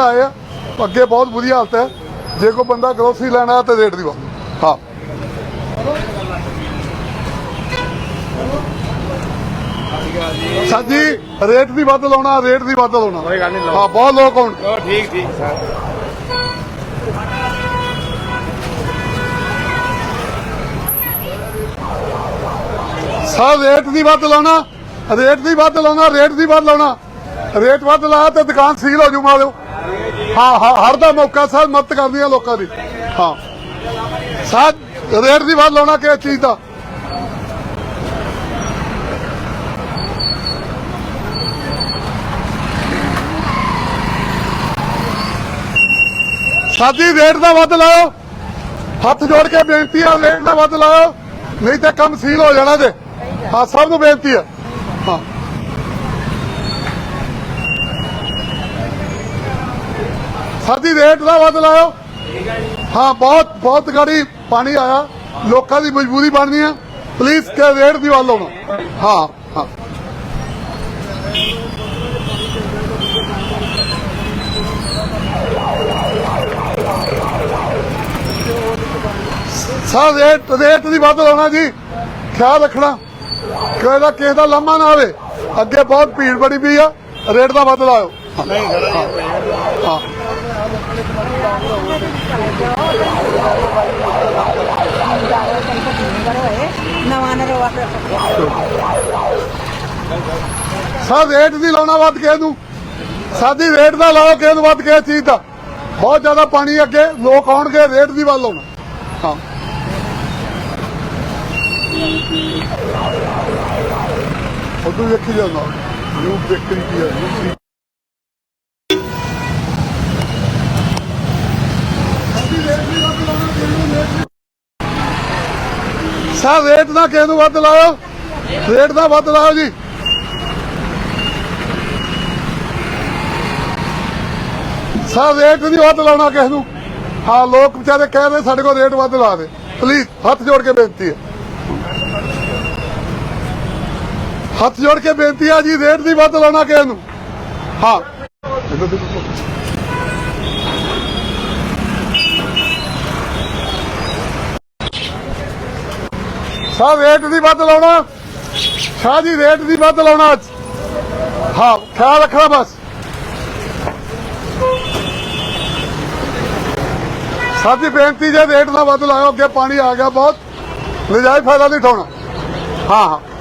ਆਏ ਆ। ਅੱਗੇ ਬਹੁਤ ਬੁਰੀ ਹਾਲਤ ਹੈ। ਜੇ ਕੋਈ ਬੰਦਾ ਗਰੋਸਰੀ ਲੈਣਾ ਤੇ ਰੇਟ ਦੀ ਹਾਂ। ਸਾਜੀ ਰੇਟ ਦੀ ਵੱਧ ਲਾਉਣਾ ਰੇਟ ਦੀ ਵੱਧ ਲਾਉਣਾ। ਕੋਈ ਗੱਲ ਨਹੀਂ ਲਾਓ। ਹਾਂ ਬਹੁਤ ਲੋਕ ਹੁਣ ਠੀਕ ਠੀਕ। ਸਰ ਸਰ ਰੇਟ ਦੀ ਵੱਧ ਲਾਉਣਾ ਰੇਟ ਦੀ ਵੱਧ ਲਾਉਣਾ ਰੇਟ ਦੀ ਵੱਧ ਲਾਉਣਾ। ਰੇਟ ਵੱਧ ਲਾਇਆ ਤੇ ਦੁਕਾਨ ਸੀਲ ਹੋ ਜੂ ਮਾਰਿਓ ਹਾਂ ਹਾਂ, ਹਰ ਦਾ ਮੌਕਾ ਸਰ, ਮਦਦ ਕਰਦੀ ਆ ਲੋਕਾਂ ਦੀ। ਹਾਂ। ਸਰ, ਰੇਟ ਦੀ ਵੱਧ ਲਾਉਣਾ ਕਿਸ ਚੀਜ਼ ਦਾ? ਸਾਡੀ ਰੇਟ ਦਾ ਵੱਧ ਲਾਓ। ਹੱਥ ਜੋੜ ਕੇ ਬੇਨਤੀ ਆ, ਰੇਟ ਦਾ ਵੱਧ ਲਾਓ। ਨਹੀਂ ਤਾਂ ਕੰਮ ਸੀਲ ਹੋ ਜਾਣਾ ਜੇ। ਹਾਂ, ਸਭ ਨੂੰ ਬੇਨਤੀ ਆ। ਹਾਂ। ਸਾਡੀ ਰੇਟ ਦਾ ਵੱਧ ਲਾਓ ਹਾਂ ਬਹੁਤ ਬਹੁਤ ਗਾੜੀ ਪਾਣੀ ਆਇਆ। ਲੋਕਾਂ ਦੀ ਮਜਬੂਰੀ ਬਣਨੀ ਆ। ਪਲੀਜ਼ ਕੇ ਰੇਟ ਦੀ ਵੱਧ ਲਾਉਣਾ। ਹਾਂ ਹਾਂ। ਸਾ ਰੇਟ ਰੇਟ ਦੀ ਵੱਧ ਲਾਉਣਾ ਜੀ। ਖਿਆਲ ਰੱਖਣਾ। ਕਿਸੇ ਦਾ ਕਿਸੇ ਦਾ ਲੰਮਾ ਨਾ ਆਵੇ ਅੱਗੇ ਬਹੁਤ ਭੀੜ ਬੜੀ ਪਈ ਆ। ਰੇਟ ਦਾ ਵੱਧ ਲਾਓ ਹਾਂ। ਨਵਾਂ ਰੇਟ ਦੀ ਲਾਉਣਾ ਵੱਧ ਕੇ ਨੂੰ ਸਾਡੀ ਰੇਟ ਦਾ ਲਾਓ ਕਿਸੇ ਨੂੰ ਵੱਧ ਕਿਸੇ ਚੀਜ਼ ਦਾ। ਬਹੁਤ ਜ਼ਿਆਦਾ ਪਾਣੀ ਅੱਗੇ, ਲੋਕ ਆਉਣਗੇ ਰੇਟ ਦੀ ਵੱਲ ਆਉਣਾ ਹਾਂ। ਉਦੋਂ ਵੇਖੀ ਜਾਂਦਾ। ਨਿਊ ਬੇਕਰੀ ਕੀ ਹੈ ਨਿਊ ਸਰ ਰੇਟ ਦਾ ਕਿਸੇ ਨੂੰ ਵੱਧ ਲਾਓ ਰੇਟ ਦਾ ਵੱਧ ਲਾਓ ਜੀ। ਸਰ ਰੇਟ ਨਹੀਂ ਵੱਧ ਲਾਉਣਾ ਕਿਸੇ ਨੂੰ ਹਾਂ, ਲੋਕ ਵਿਚਾਰੇ ਕਹਿ ਰਹੇ ਸਾਡੇ ਕੋਲ ਰੇਟ ਵੱਧ ਲਾ ਦੇ। ਪਲੀਜ਼ ਹੱਥ ਜੋੜ ਕੇ ਬੇਨਤੀ ਹੈ। ਹੱਥ ਜੋੜ ਕੇ ਬੇਨਤੀ ਆ ਜੀ ਰੇਟ ਦੀ ਵੱਧ ਲਾਉਣਾ ਕਿਸੇ ਨੂੰ ਹਾਂ। ਇੱਧਰ ਰੇਟ ਦੀ ਵੱਧ ਲਾਉਣਾ। ਸ਼ਾਹ ਜੀ ਰੇਟ ਦੀ ਵੱਧ ਲਾਉਣਾ ਅੱਜ। ਹਾਂ, ਖਿਆਲ ਰੱਖਣਾ ਬਸ। ਸਾਡੀ ਬੇਨਤੀ ਜੇ ਰੇਟ ਦਾ ਵੱਧ ਲਾਇਓ, ਅੱਗੇ ਪਾਣੀ ਆ ਗਿਆ ਬਹੁਤ। ਨਜਾਇਜ਼ ਫਾਇਦਾ ਨਹੀਂ ਉਠਾਉਣਾ। ਹਾਂ ਹਾਂ।